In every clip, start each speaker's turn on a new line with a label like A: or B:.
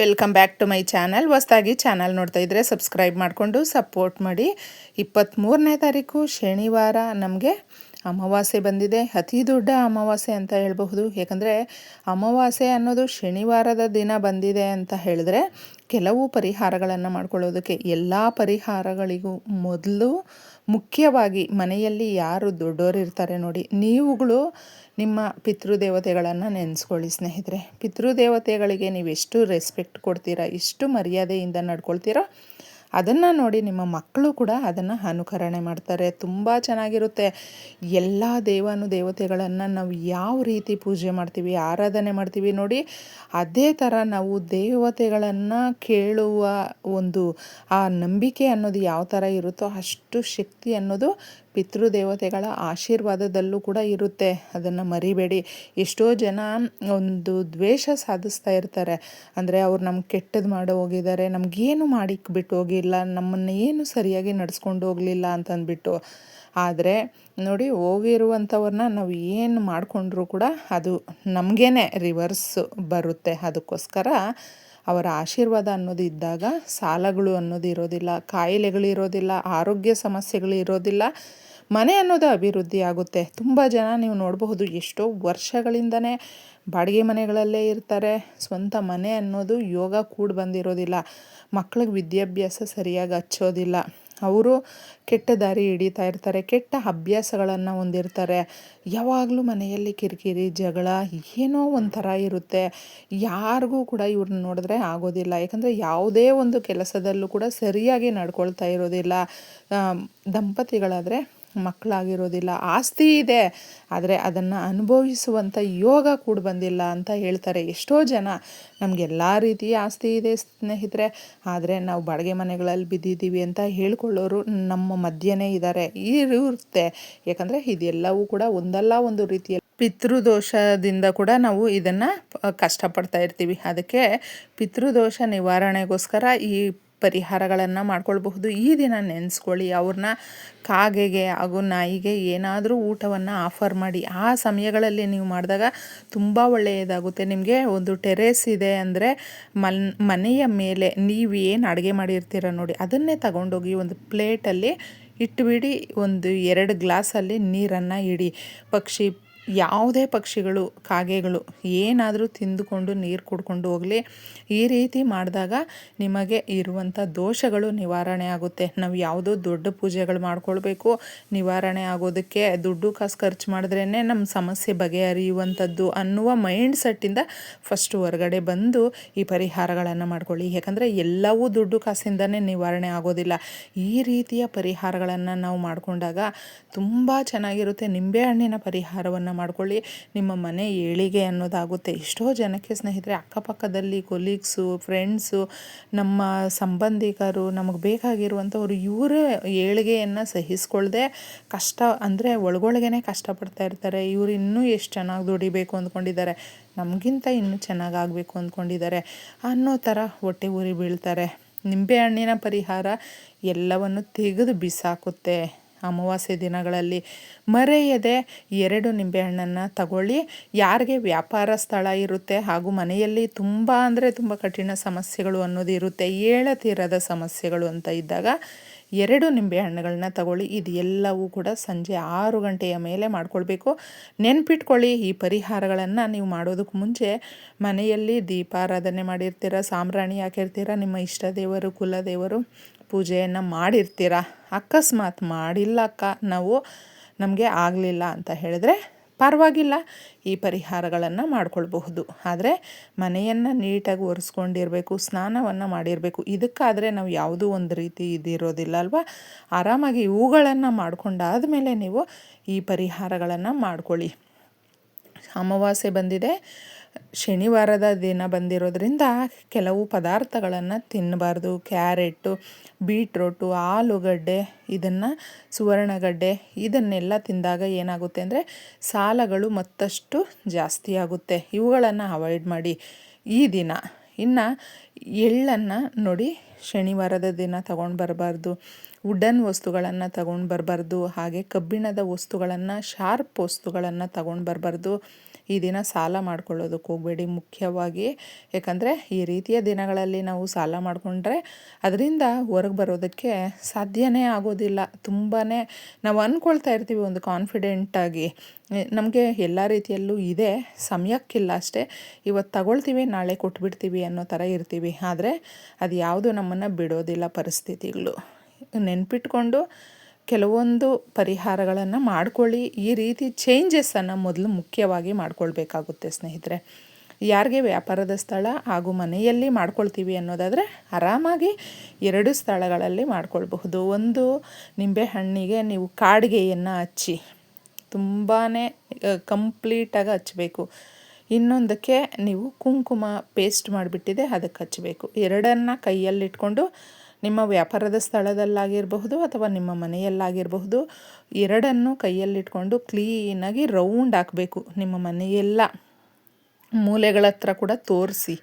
A: Welcome back to my channel ಹೊಸ್ದಾಗಿ channel ನೋಡ್ತಾ ಇದ್ದರೆ ಸಬ್ಸ್ಕ್ರೈಬ್ ಮಾಡಿಕೊಂಡು ಸಪೋರ್ಟ್ ಮಾಡಿ. ಇಪ್ಪತ್ತ್ಮೂರನೇ ತಾರೀಕು ಶನಿವಾರ ನಮಗೆ ಅಮಾವಾಸ್ಯೆ ಬಂದಿದೆ. ಅತಿ ದೊಡ್ಡ ಅಮಾವಾಸ್ಯೆ ಅಂತ ಹೇಳಬಹುದು. ಯಾಕಂದರೆ ಅಮಾವಾಸ್ಯೆ ಅನ್ನೋದು ಶನಿವಾರದ ದಿನ ಬಂದಿದೆ ಅಂತ ಹೇಳಿದ್ರೆ ಕೆಲವು ಪರಿಹಾರಗಳನ್ನು ಮಾಡ್ಕೊಳ್ಳೋದಕ್ಕೆ ಎಲ್ಲ ಪರಿಹಾರಗಳಿಗೂ ಮೊದಲು ಮುಖ್ಯವಾಗಿ ಮನೆಯಲ್ಲಿ ಯಾರು ದೊಡ್ಡವರು ಇರ್ತಾರೆ ನೋಡಿ, ನೀವುಗಳು ನಿಮ್ಮ ಪಿತೃದೇವತೆಗಳನ್ನು ನೆನೆಸ್ಕೊಳ್ಳಿ ಸ್ನೇಹಿತರೆ. ಪಿತೃದೇವತೆಗಳಿಗೆ ನೀವು ಎಷ್ಟು ರೆಸ್ಪೆಕ್ಟ್ ಕೊಡ್ತೀರಾ ಎಷ್ಟು ಮರ್ಯಾದೆಯಿಂದ ನಡ್ಕೊಳ್ತೀರೋ ಅದನ್ನು ನೋಡಿ ನಿಮ್ಮ ಮಕ್ಕಳು ಕೂಡ ಅದನ್ನು ಅನುಕರಣೆ ಮಾಡ್ತಾರೆ. ತುಂಬ ಚೆನ್ನಾಗಿರುತ್ತೆ. ಎಲ್ಲ ದೇವಾನು ದೇವತೆಗಳನ್ನು ನಾವು ಯಾವ ರೀತಿ ಪೂಜೆ ಮಾಡ್ತೀವಿ, ಆರಾಧನೆ ಮಾಡ್ತೀವಿ ನೋಡಿ, ಅದೇ ಥರ ನಾವು ದೇವತೆಗಳನ್ನು ಕೇಳುವ ಒಂದು, ಆ ನಂಬಿಕೆ ಅನ್ನೋದು ಯಾವ ಥರ ಇರುತ್ತೋ ಅಷ್ಟು ಶಕ್ತಿ ಅನ್ನೋದು ಪಿತೃದೇವತೆಗಳ ಆಶೀರ್ವಾದದಲ್ಲೂ ಕೂಡ ಇರುತ್ತೆ. ಅದನ್ನು ಮರಿಬೇಡಿ. ಎಷ್ಟೋ ಜನ ಒಂದು ದ್ವೇಷ ಸಾಧಿಸ್ತಾ ಇರ್ತಾರೆ. ಅಂದರೆ ಅವ್ರು ನಮ್ಗೆ ಕೆಟ್ಟದ್ದು ಮಾಡೋ ಹೋಗಿದ್ದಾರೆ, ನಮಗೇನು ಮಾಡಿಕ್ ಬಿಟ್ಟು ಹೋಗಿಲ್ಲ ನಮ್ಮನ್ನು ಏನು ಸರಿಯಾಗಿ ನಡೆಸ್ಕೊಂಡು ಹೋಗಲಿಲ್ಲ ಅಂತಂದ್ಬಿಟ್ಟು. ಆದರೆ ನೋಡಿ ಹೋಗಿರುವಂಥವ್ರನ್ನ ನಾವು ಏನು ಮಾಡಿಕೊಂಡ್ರೂ ಕೂಡ ಅದು ನಮಗೇನೆ ರಿವರ್ಸ್ ಬರುತ್ತೆ. ಅದಕ್ಕೋಸ್ಕರ ಅವರ ಆಶೀರ್ವಾದ ಅನ್ನೋದು ಇದ್ದಾಗ, ಸಾಲಗಳು ಅನ್ನೋದು ಇರೋದಿಲ್ಲ, ಕಾಯಿಲೆಗಳು ಇರೋದಿಲ್ಲ, ಆರೋಗ್ಯ ಸಮಸ್ಯೆಗಳು ಇರೋದಿಲ್ಲ, ಮನೆ ಅನ್ನೋದು ಅಭಿವೃದ್ಧಿ ಆಗುತ್ತೆ. ತುಂಬ ಜನ ನೀವು ನೋಡಬಹುದು ಎಷ್ಟೋ ವರ್ಷಗಳಿಂದನೇ ಬಾಡಿಗೆ ಮನೆಗಳಲ್ಲೇ ಇರ್ತಾರೆ. ಸ್ವಂತ ಮನೆ ಅನ್ನೋದು ಯೋಗ ಕೂಡ ಬಂದಿರೋದಿಲ್ಲ. ಮಕ್ಳಿಗೆ ವಿದ್ಯಾಭ್ಯಾಸ ಸರಿಯಾಗಿ ಹಚ್ಚೋದಿಲ್ಲ. ಅವರು ಕೆಟ್ಟ ದಾರಿ ಹಿಡಿತಾ ಇರ್ತಾರೆ. ಕೆಟ್ಟ ಅಭ್ಯಾಸಗಳನ್ನು ಹೊಂದಿರ್ತಾರೆ. ಯಾವಾಗಲೂ ಮನೆಯಲ್ಲಿ ಕಿರಿಕಿರಿ, ಜಗಳ ಏನೋ ಒಂಥರ ಇರುತ್ತೆ. ಯಾರಿಗೂ ಕೂಡ ಇವ್ರನ್ನ ನೋಡಿದ್ರೆ ಆಗೋದಿಲ್ಲ. ಯಾಕಂದರೆ ಯಾವುದೇ ಒಂದು ಕೆಲಸದಲ್ಲೂ ಕೂಡ ಸರಿಯಾಗಿ ನಡ್ಕೊಳ್ತಾ ಇರೋದಿಲ್ಲ. ದಂಪತಿಗಳಾದರೆ ಮಕ್ಕಳಾಗಿರೋದಿಲ್ಲ. ಆಸ್ತಿ ಇದೆ, ಆದರೆ ಅದನ್ನು ಅನುಭವಿಸುವಂಥ ಯೋಗ ಕೂಡ ಬಂದಿಲ್ಲ ಅಂತ ಹೇಳ್ತಾರೆ ಎಷ್ಟೋ ಜನ. ನಮಗೆಲ್ಲ ರೀತಿಯ ಆಸ್ತಿ ಇದೆ ಸ್ನೇಹಿತರೆ, ಆದರೆ ನಾವು ಬಾಡಿಗೆ ಮನೆಗಳಲ್ಲಿ ಬಿದ್ದಿದ್ದೀವಿ ಅಂತ ಹೇಳ್ಕೊಳ್ಳೋರು ನಮ್ಮ ಮಧ್ಯನೇ ಇದ್ದಾರೆ ಇರುತ್ತೆ. ಯಾಕಂದರೆ ಇದೆಲ್ಲವೂ ಕೂಡ ಒಂದಲ್ಲ ಒಂದು ರೀತಿಯ ಪಿತೃದೋಷದಿಂದ ಕೂಡ ನಾವು ಇದನ್ನು ಕಷ್ಟಪಡ್ತಾ ಇರ್ತೀವಿ. ಅದಕ್ಕೆ ಪಿತೃದೋಷ ನಿವಾರಣೆಗೋಸ್ಕರ ಈ ಪರಿಹಾರಗಳನ್ನು ಮಾಡ್ಕೊಳ್ಬಹುದು. ಈ ದಿನ ನೆನೆಸ್ಕೊಳ್ಳಿ ಅವ್ರನ್ನ ಕಾಗೆಗೆ ಹಾಗೂ ನಾಯಿಗೆ ಏನಾದರೂ ಊಟವನ್ನು ಆಫರ್ ಮಾಡಿ. ಆ ಸಮಯಗಳಲ್ಲಿ ನೀವು ಮಾಡಿದಾಗ ತುಂಬ ಒಳ್ಳೆಯದಾಗುತ್ತೆ. ನಿಮಗೆ ಒಂದು ಟೆರೇಸ್ ಇದೆ ಅಂದರೆ ಮನ್ ಮನೆಯ ಮೇಲೆ ನೀವು ಏನು ಅಡುಗೆ ಮಾಡಿರ್ತೀರ ನೋಡಿ, ಅದನ್ನೇ ತಗೊಂಡೋಗಿ ಒಂದು ಪ್ಲೇಟಲ್ಲಿ ಇಟ್ಟುಬಿಡಿ ಒಂದು ಎರಡು ಗ್ಲಾಸಲ್ಲಿ ನೀರನ್ನು ಇಡಿ. ಪಕ್ಷಿ ಯಾವುದೇ ಪಕ್ಷಿಗಳು, ಕಾಗೆಗಳು ಏನಾದರೂ ತಿಂದುಕೊಂಡು ನೀರು ಕುಡ್ಕೊಂಡು ಹೋಗಲಿ, ಈ ರೀತಿ ಮಾಡಿದಾಗ ನಿಮಗೆ ಇರುವಂಥ ದೋಷಗಳು ನಿವಾರಣೆ ಆಗುತ್ತೆ. ನಾವು ಯಾವುದೋ ದೊಡ್ಡ ಪೂಜೆಗಳು ಮಾಡ್ಕೊಳ್ಬೇಕು, ನಿವಾರಣೆ ಆಗೋದಕ್ಕೆ ದುಡ್ಡು ಕಾಸು ಖರ್ಚು ಮಾಡಿದ್ರೇ ನಮ್ಮ ಸಮಸ್ಯೆ ಬಗೆಹರಿಯುವಂಥದ್ದು ಅನ್ನುವ ಮೈಂಡ್ ಸೆಟ್ಟಿಂದ ಫಸ್ಟ್ ಹೊರಗಡೆ ಬಂದು ಈ ಪರಿಹಾರಗಳನ್ನು ಮಾಡ್ಕೊಳ್ಳಿ. ಯಾಕಂದರೆ ಎಲ್ಲವೂ ದುಡ್ಡು ಕಾಸಿಂದನೇ ನಿವಾರಣೆ ಆಗೋದಿಲ್ಲ. ಈ ರೀತಿಯ ಪರಿಹಾರಗಳನ್ನು ನಾವು ಮಾಡಿಕೊಂಡಾಗ ತುಂಬ ಚೆನ್ನಾಗಿರುತ್ತೆ. ನಿಂಬೆಹಣ್ಣಿನ ಪರಿಹಾರವನ್ನು ಮಾಡ್ಕೊಳ್ಳಿ. ನಿಮ್ಮ ಮನೆ ಏಳಿಗೆ ಅನ್ನೋದಾಗುತ್ತೆ. ಎಷ್ಟೋ ಜನಕ್ಕೆ ಸ್ನೇಹಿತರೆ, ಅಕ್ಕಪಕ್ಕದಲ್ಲಿ ಕೊಲೀಗ್ಸು ಫ್ರೆಂಡ್ಸು ನಮ್ಮ ಸಂಬಂಧಿಕರು, ನಮಗೆ ಬೇಕಾಗಿರುವಂಥವ್ರು, ಇವರೇ ಏಳಿಗೆಯನ್ನು ಸಹಿಸ್ಕೊಳ್ಳದೆ ಕಷ್ಟ, ಅಂದರೆ ಒಳಗೊಳಗೇ ಕಷ್ಟಪಡ್ತಾ ಇರ್ತಾರೆ. ಇವರು ಇನ್ನೂ ಎಷ್ಟು ಚೆನ್ನಾಗಿ ದುಡಿಬೇಕು ಅಂದ್ಕೊಂಡಿದ್ದಾರೆ. ನಮಗಿಂತ ಇನ್ನೂ ಚೆನ್ನಾಗಾಗಬೇಕು ಅಂದ್ಕೊಂಡಿದ್ದಾರೆ. ಅನ್ನೋ ಥರ ಹೊಟ್ಟೆ ಉರಿ ಬೀಳ್ತಾರೆ. ನಿಂಬೆಹಣ್ಣಿನ ಪರಿಹಾರ ಎಲ್ಲವನ್ನು ತೆಗೆದು ಬಿಸಾಕುತ್ತೆ. ಅಮಾವಾಸ್ಯೆ ದಿನಗಳಲ್ಲಿ ಮರೆಯದೆ ಎರಡು ನಿಂಬೆಹಣ್ಣನ್ನು ತಗೊಳ್ಳಿ. ಯಾರಿಗೆ ವ್ಯಾಪಾರ ಸ್ಥಳ ಇರುತ್ತೆ ಹಾಗೂ ಮನೆಯಲ್ಲಿ ತುಂಬ ಅಂದರೆ ತುಂಬ ಕಠಿಣ ಸಮಸ್ಯೆಗಳು ಅನ್ನೋದು ಇರುತ್ತೆ, ಏಳತೀರದ ಸಮಸ್ಯೆಗಳು ಅಂತ ಇದ್ದಾಗ ಎರಡು ನಿಂಬೆ ನಿಂಬೆಹಣ್ಣುಗಳನ್ನ ತಗೊಳ್ಳಿ. ಇದು ಎಲ್ಲವೂ ಕೂಡ ಸಂಜೆ ಆರು ಗಂಟೆಯ ಮೇಲೆ ಮಾಡ್ಕೊಳ್ಬೇಕು. ನೆನ್ಪಿಟ್ಕೊಳ್ಳಿ ಈ ಪರಿಹಾರಗಳನ್ನು ನೀವು ಮಾಡೋದಕ್ಕೆ ಮುಂಚೆ. ಮನೆಯಲ್ಲಿ ದೀಪಾರಾಧನೆ ಮಾಡಿರ್ತೀರ, ಸಾಂಬ್ರಾಣಿ ಹಾಕಿರ್ತೀರ, ನಿಮ್ಮ ಇಷ್ಟ ದೇವರು ಕುಲದೇವರು ಪೂಜೆಯನ್ನು ಮಾಡಿರ್ತೀರ? ಅಕಸ್ಮಾತ್ ಮಾಡಿಲ್ಲ ಅಕ್ಕ, ನಾವು ನಮಗೆ ಆಗಲಿಲ್ಲ ಅಂತ ಹೇಳಿದ್ರೆ? ಪರವಾಗಿಲ್ಲ, ಈ ಪರಿಹಾರಗಳನ್ನು ಮಾಡ್ಕೊಳ್ಬಹುದು. ಆದರೆ ಮನೆಯನ್ನು ನೀಟಾಗಿ ಒರೆಸ್ಕೊಂಡಿರಬೇಕು, ಸ್ನಾನವನ್ನು ಮಾಡಿರಬೇಕು, ಇದಕ್ಕಾದರೆ ನಾವು ಯಾವುದೂ ಒಂದು ರೀತಿ ಇದಿರೋದಿಲ್ಲ ಅಲ್ವಾ? ಆರಾಮಾಗಿ ಇವುಗಳನ್ನು ಮಾಡ್ಕೊಂಡಾದ ಮೇಲೆ ನೀವು ಈ ಪರಿಹಾರಗಳನ್ನು ಮಾಡ್ಕೊಳ್ಳಿ. ಅಮಾವಾಸ್ಯೆ ಬಂದಿದೆ ಶನಿವಾರದ ದಿನ ಬಂದಿರೋದ್ರಿಂದ ಕೆಲವು ಪದಾರ್ಥಗಳನ್ನು ತಿನ್ನಬಾರ್ದು. ಕ್ಯಾರೆಟು, ಬೀಟ್ರೋಟು, ಆಲೂಗಡ್ಡೆ, ಇದನ್ನು ಸುವರ್ಣಗಡ್ಡೆ, ಇದನ್ನೆಲ್ಲ ತಿಂದಾಗ ಏನಾಗುತ್ತೆ ಅಂದರೆ ಸಾಲಗಳು ಮತ್ತಷ್ಟು ಜಾಸ್ತಿ ಆಗುತ್ತೆ. ಇವುಗಳನ್ನು ಅವಾಯ್ಡ್ ಮಾಡಿ. ಈ ದಿನ, ಇನ್ನು ಎಳ್ಳನ್ನು ನೋಡಿ ಶನಿವಾರದ ದಿನ ತಗೊಂಡು ಬರಬಾರ್ದು. ವುಡನ್ ವಸ್ತುಗಳನ್ನು ತಗೊಂಡು ಬರಬಾರ್ದು. ಹಾಗೆ ಕಬ್ಬಿಣದ ವಸ್ತುಗಳನ್ನು, ಶಾರ್ಪ್ ವಸ್ತುಗಳನ್ನು ತಗೊಂಡು ಬರಬಾರ್ದು. ಈ ದಿನ ಸಾಲ ಮಾಡ್ಕೊಳ್ಳೋದಕ್ಕೆ ಹೋಗಬೇಡಿ ಮುಖ್ಯವಾಗಿ. ಯಾಕಂದರೆ ಈ ರೀತಿಯ ದಿನಗಳಲ್ಲಿ ನಾವು ಸಾಲ ಮಾಡಿಕೊಂಡ್ರೆ ಅದರಿಂದ ಹೊರಗೆ ಬರೋದಕ್ಕೆ ಸಾಧ್ಯನೇ ಆಗೋದಿಲ್ಲ. ತುಂಬಾ ನಾವು ಅಂದ್ಕೊಳ್ತಾ ಇರ್ತೀವಿ ಒಂದು ಕಾನ್ಫಿಡೆಂಟಾಗಿ ನಮಗೆ ಎಲ್ಲ ರೀತಿಯಲ್ಲೂ ಇದೆ. ಸಮಯಕ್ಕಿಲ್ಲ ಅಷ್ಟೇ. ಇವತ್ತು ತಗೊಳ್ತೀವಿ, ನಾಳೆ ಕೊಟ್ಬಿಡ್ತೀವಿ ಅನ್ನೋ ಥರ ಇರ್ತೀವಿ. ಆದರೆ ಅದು ಯಾವುದು ನಮ್ಮನ್ನು ಬಿಡೋದಿಲ್ಲ ಪರಿಸ್ಥಿತಿಗಳು. ನೆನ್ಪಿಟ್ಕೊಂಡು ಕೆಲವೊಂದು ಪರಿಹಾರಗಳನ್ನು ಮಾಡ್ಕೊಳ್ಳಿ. ಈ ರೀತಿ ಚೇಂಜಸ್ಸನ್ನು ಮೊದಲು ಮುಖ್ಯವಾಗಿ ಮಾಡ್ಕೊಳ್ಬೇಕಾಗುತ್ತೆ ಸ್ನೇಹಿತರೆ. ಯಾರಿಗೆ ವ್ಯಾಪಾರದ ಸ್ಥಳ ಹಾಗೂ ಮನೆಯಲ್ಲಿ ಮಾಡ್ಕೊಳ್ತೀವಿ ಅನ್ನೋದಾದರೆ ಆರಾಮಾಗಿ ಎರಡು ಸ್ಥಳಗಳಲ್ಲಿ ಮಾಡ್ಕೊಳ್ಬಹುದು. ಒಂದು ನಿಂಬೆ ಹಣ್ಣಿಗೆ ನೀವು ಕಾಡಿಗೆಯನ್ನು ಹಚ್ಚಿ ತುಂಬಾ ಕಂಪ್ಲೀಟಾಗಿ ಹಚ್ಚಬೇಕು. ಇನ್ನೊಂದಕ್ಕೆ ನೀವು ಕುಂಕುಮ ಪೇಸ್ಟ್ ಮಾಡಿಬಿಟ್ಟಿದೆ ಅದಕ್ಕೆ ಹಚ್ಚಬೇಕು. ಎರಡನ್ನು ಕೈಯಲ್ಲಿಟ್ಕೊಂಡು ನಿಮ್ಮ ವ್ಯಾಪಾರದ ಸ್ಥಳದಲ್ಲಾಗಿರಬಹುದು ಅಥವಾ ನಿಮ್ಮ ಮನೆಯಲ್ಲಾಗಿರಬಹುದು, ಎರಡನ್ನು ಕೈಯಲ್ಲಿಟ್ಕೊಂಡು ಕ್ಲೀನಾಗಿ ರೌಂಡ್ ಹಾಕಬೇಕು. ನಿಮ್ಮ ಮನೆಯೆಲ್ಲ ಮೂಲೆಗಳ ಹತ್ರ ಕೂಡ ತೋರಿಸಿ.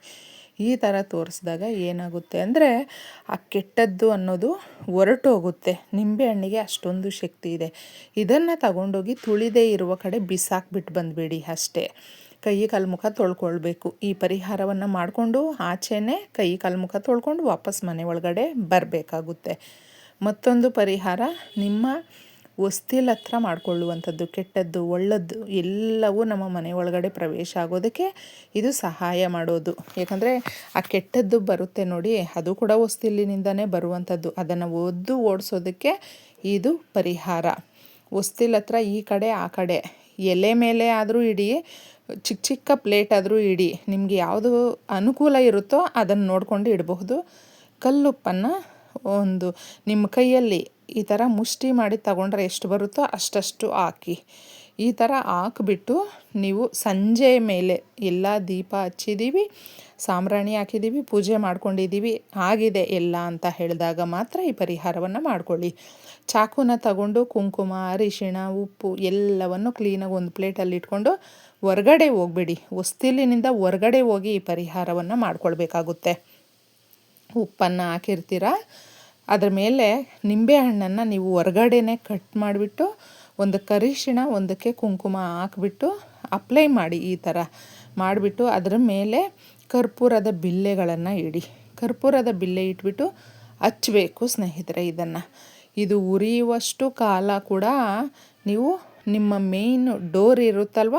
A: ಈ ಥರ ತೋರಿಸಿದಾಗ ಏನಾಗುತ್ತೆ ಅಂದರೆ, ಆ ಕೆಟ್ಟದ್ದು ಅನ್ನೋದು ಹೊರಟೋಗುತ್ತೆ. ನಿಂಬೆಹಣ್ಣಿಗೆ ಅಷ್ಟೊಂದು ಶಕ್ತಿ ಇದೆ. ಇದನ್ನು ತಗೊಂಡೋಗಿ ತುಳಿದೇ ಇರುವ ಕಡೆ ಬಿಸಾಕ್ಬಿಟ್ಟು ಬಂದುಬೇಡಿ ಅಷ್ಟೇ. ಕೈ ಕಾಲು ತೊಳ್ಕೊಳ್ಬೇಕು. ಈ ಪರಿಹಾರವನ್ನು ಮಾಡಿಕೊಂಡು ಆಚೆನೇ ಕೈ ಕಾಲು ಮುಖ ತೊಳ್ಕೊಂಡು ವಾಪಸ್ ಮನೆ ಒಳಗಡೆ ಬರಬೇಕಾಗುತ್ತೆ. ಮತ್ತೊಂದು ಪರಿಹಾರ, ನಿಮ್ಮ ಹೊಸ್ತಿಲ ಹತ್ರ ಮಾಡಿಕೊಳ್ಳುವಂಥದ್ದು, ಕೆಟ್ಟದ್ದು, ಒಳ್ಳೆದ್ದು, ಎಲ್ಲವೂ ನಮ್ಮ ಮನೆ ಒಳಗಡೆ ಪ್ರವೇಶ ಆಗೋದಕ್ಕೆ ಇದು ಸಹಾಯ ಮಾಡೋದು. ಯಾಕಂದರೆ ಆ ಕೆಟ್ಟದ್ದು ಬರುತ್ತೆ ನೋಡಿ, ಅದು ಕೂಡ ಹೊಸ್ತಿಲಿನಿಂದನೇ ಬರುವಂಥದ್ದು. ಅದನ್ನು ಒದ್ದು ಓಡಿಸೋದಕ್ಕೆ ಇದು ಪರಿಹಾರ. ಹೊಸ್ತಿಲ ಹತ್ರ ಈ ಕಡೆ, ಆ ಕಡೆ, ಎಲೆ ಮೇಲೆ ಆದರೂ ಇಡಿ ಚಿಕ್ಕ ಚಿಕ್ಕ ಪ್ಲೇಟ್ ಆದರೂ ಇಡಿ. ನಿಮಗೆ ಯಾವುದು ಅನುಕೂಲ ಇರುತ್ತೋ ಅದನ್ನು ನೋಡಿಕೊಂಡು ಇಡಬಹುದು. ಕಲ್ಲುಪ್ಪನ್ನು ಒಂದು ನಿಮ್ಮ ಕೈಯಲ್ಲಿ ಈ ಥರ ಮುಷ್ಟಿ ಮಾಡಿ ತಗೊಂಡ್ರೆ ಎಷ್ಟು ಬರುತ್ತೋ ಅಷ್ಟಷ್ಟು ಹಾಕಿ. ಈ ಥರ ಹಾಕ್ಬಿಟ್ಟು ನೀವು ಸಂಜೆ ಮೇಲೆ ಎಲ್ಲ ದೀಪ ಹಚ್ಚಿದ್ದೀವಿ ಸಾಂಬ್ರಾಣಿ ಹಾಕಿದ್ದೀವಿ ಪೂಜೆ ಮಾಡ್ಕೊಂಡಿದ್ದೀವಿ ಆಗಿದೆ ಎಲ್ಲ ಅಂತ ಹೇಳಿದಾಗ ಮಾತ್ರ ಈ ಪರಿಹಾರವನ್ನು ಮಾಡ್ಕೊಳ್ಳಿ. ಚಾಕುನ ತಗೊಂಡು ಕುಂಕುಮ, ಅರಿಶಿಣ, ಉಪ್ಪು ಎಲ್ಲವನ್ನು ಕ್ಲೀನಾಗಿ ಒಂದು ಪ್ಲೇಟಲ್ಲಿ ಇಟ್ಕೊಂಡು ಹೊರ್ಗಡೆ ಹೋಗ್ಬೇಡಿ. ಹೊಸ್ತಿಲಿನಿಂದ ಹೊರಗಡೆ ಹೋಗಿ ಈ ಪರಿಹಾರವನ್ನು ಮಾಡ್ಕೊಳ್ಬೇಕಾಗುತ್ತೆ. ಉಪ್ಪನ್ನು ಹಾಕಿರ್ತೀರ? ಅದರ ಮೇಲೆ ನಿಂಬೆಹಣ್ಣನ್ನು ನೀವು ಹೊರಗಡೆನೆ ಕಟ್ ಮಾಡಿಬಿಟ್ಟು ಒಂದು ಕರಿಶಿಣ, ಒಂದಕ್ಕೆ ಕುಂಕುಮ ಹಾಕ್ಬಿಟ್ಟು ಅಪ್ಲೈ ಮಾಡಿ ಈ ಥರ ಮಾಡಿಬಿಟ್ಟು ಅದರ ಮೇಲೆ ಕರ್ಪೂರದ ಬಿಲ್ಲೆಗಳನ್ನು ಇಡಿ. ಕರ್ಪೂರದ ಬಿಲ್ಲೆ ಇಟ್ಬಿಟ್ಟು ಹಚ್ಚಬೇಕು ಸ್ನೇಹಿತರೆ ಇದನ್ನು. ಇದು ಉರಿಯುವಷ್ಟು ಕಾಲ ಕೂಡ ನೀವು ನಿಮ್ಮ ಮೇಯ್ನ್ ಡೋರ್ ಇರುತ್ತಲ್ವ?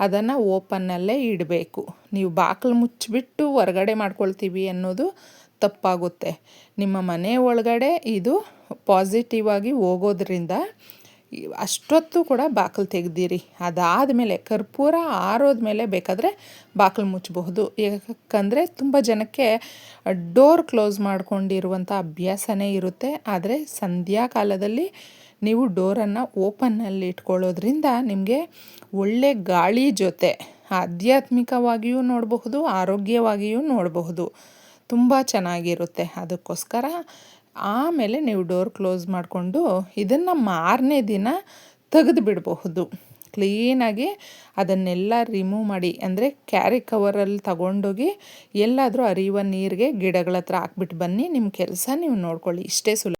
A: ಅದನ್ನು ಓಪನ್ನಲ್ಲೇ ಇಡಬೇಕು. ನೀವು ಬಾಗಿಲು ಮುಚ್ಚಿಬಿಟ್ಟು ಹೊರಗಡೆ ಮಾಡ್ಕೊಳ್ತೀವಿ ಅನ್ನೋದು ತಪ್ಪಾಗುತ್ತೆ. ನಿಮ್ಮ ಮನೆ ಒಳಗಡೆ ಇದು ಪಾಸಿಟಿವ್ ಆಗಿ ಹೋಗೋದ್ರಿಂದ ಅಷ್ಟೊತ್ತು ಕೂಡ ಬಾಗಿಲು ತೆಗ್ದಿರಿ. ಅದಾದಮೇಲೆ, ಕರ್ಪೂರ ಆರೋದ ಮೇಲೆ ಬೇಕಾದರೆ ಬಾಗಿಲು ಮುಚ್ಚಬಹುದು ಯಾಕಂದರೆ ತುಂಬ ಜನಕ್ಕೆ ಡೋರ್ ಕ್ಲೋಸ್ ಮಾಡಿಕೊಂಡಿರುವಂಥ ಅಭ್ಯಾಸನೇ ಇರುತ್ತೆ. ಆದರೆ ಸಂಧ್ಯಾ ಕಾಲದಲ್ಲಿ ನೀವು ಡೋರನ್ನು ಓಪನ್ನಲ್ಲಿ ಇಟ್ಕೊಳ್ಳೋದ್ರಿಂದ ನಿಮಗೆ ಒಳ್ಳೆ ಗಾಳಿ ಜೊತೆ ಆಧ್ಯಾತ್ಮಿಕವಾಗಿಯೂ ನೋಡಬಹುದು, ಆರೋಗ್ಯವಾಗಿಯೂ ನೋಡಬಹುದು. ತುಂಬ ಚೆನ್ನಾಗಿರುತ್ತೆ. ಅದಕ್ಕೋಸ್ಕರ ಆಮೇಲೆ ನೀವು ಡೋರ್ ಕ್ಲೋಸ್ ಮಾಡಿಕೊಂಡು ಇದನ್ನು ಮಾರನೇ ದಿನ ತೆಗೆದು ಬಿಡಬಹುದು ಕ್ಲೀನಾಗಿ ಅದನ್ನೆಲ್ಲ ರಿಮೂವ್ ಮಾಡಿ, ಅಂದರೆ ಕ್ಯಾರಿ ಕವರಲ್ಲಿ ತಗೊಂಡೋಗಿ ಎಲ್ಲಾದರೂ ಹರಿಯುವ ನೀರಿಗೆ ಗಿಡಗಳ ಹತ್ರ ಹಾಕ್ಬಿಟ್ಟು ಬನ್ನಿ, ನಿಮ್ಮ ಕೆಲಸ ನೀವು ನೋಡ್ಕೊಳ್ಳಿ. ಇಷ್ಟೇ ಸುಲಭ.